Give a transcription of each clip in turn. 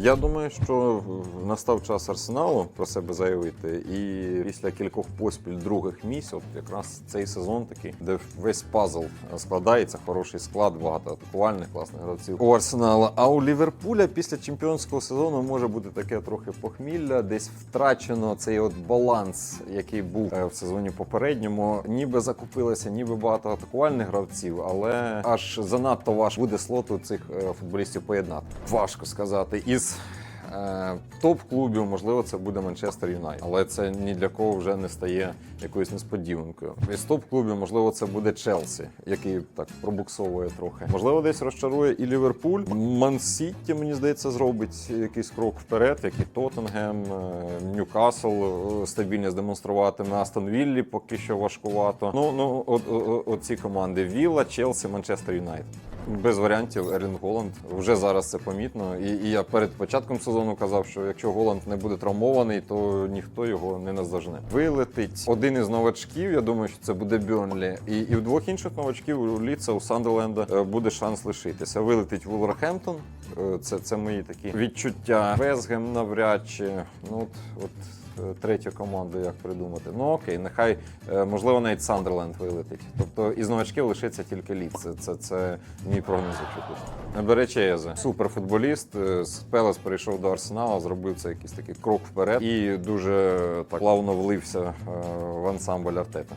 Я думаю, що настав час арсеналу про себе заявити, і після кількох поспіль других місць, от якраз цей сезон такий, де весь пазл складається, хороший склад, багато атакувальних класних гравців у арсенала. А у Ліверпуля після чемпіонського сезону може бути таке трохи похмілля, десь втрачено цей от баланс, який був е, в сезоні попередньому. Ніби закупилося, ніби багато атакувальних гравців, але аж занадто важко буде слоту цих е, футболістів поєднати. Важко сказати. Із е, топ-клубів, можливо, це буде Манчестер Юнайтед, але це ні для кого вже не стає якоюсь несподіванкою. Із топ-клубів, можливо, це буде Челсі, який так пробуксовує трохи. Можливо, десь розчарує і Ліверпуль. Ман-Сіті, мені здається, зробить якийсь крок вперед, як і Тоттенгем, е, Ньюкасл е, стабільність демонструватиме. Астон Віллі поки що важкувато. Ну, ну от, от, от ці команди: Вілла, Челсі, Манчестер Юнайтед. Без варіантів Ерлінг Голланд. Вже зараз це помітно. І, і я перед початком сезону казав, що якщо Голланд не буде травмований, то ніхто його не наздожне. Вилетить один із новачків. Я думаю, що це буде Бьонлі. І, і в двох інших новачків у Ліца, у Сандерленда е, буде шанс лишитися. Вилетить Вулверхемптон. Е, Це, це мої такі відчуття. Везгем навряд чи. Ну от, от третю команду, як придумати. Ну окей, нехай е, можливо навіть Сандерленд вилетить. Тобто із новачків лишиться тільки лід. Це, це, це мій прогноз, тут. Беречезе, суперфутболіст. е, З Пелес перейшов до Арсенала, зробив це якийсь такий крок вперед і дуже так плавно влився е, в ансамбль Артета.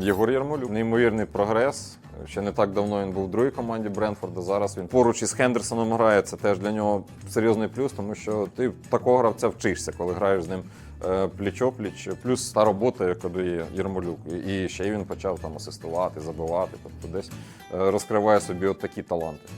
Єгор Ярмолюк, неймовірний прогрес. Ще не так давно він був в другій команді Бренфорда. Зараз він поруч із Хендерсоном грає. Це теж для нього серйозний плюс, тому що ти такого гравця вчишся, коли граєш з ним пліч-опліч. Плюс та робота, яку дає Єрмолюк. І ще він почав там асистувати, забивати. Тобто десь е, розкриває собі от такі таланти.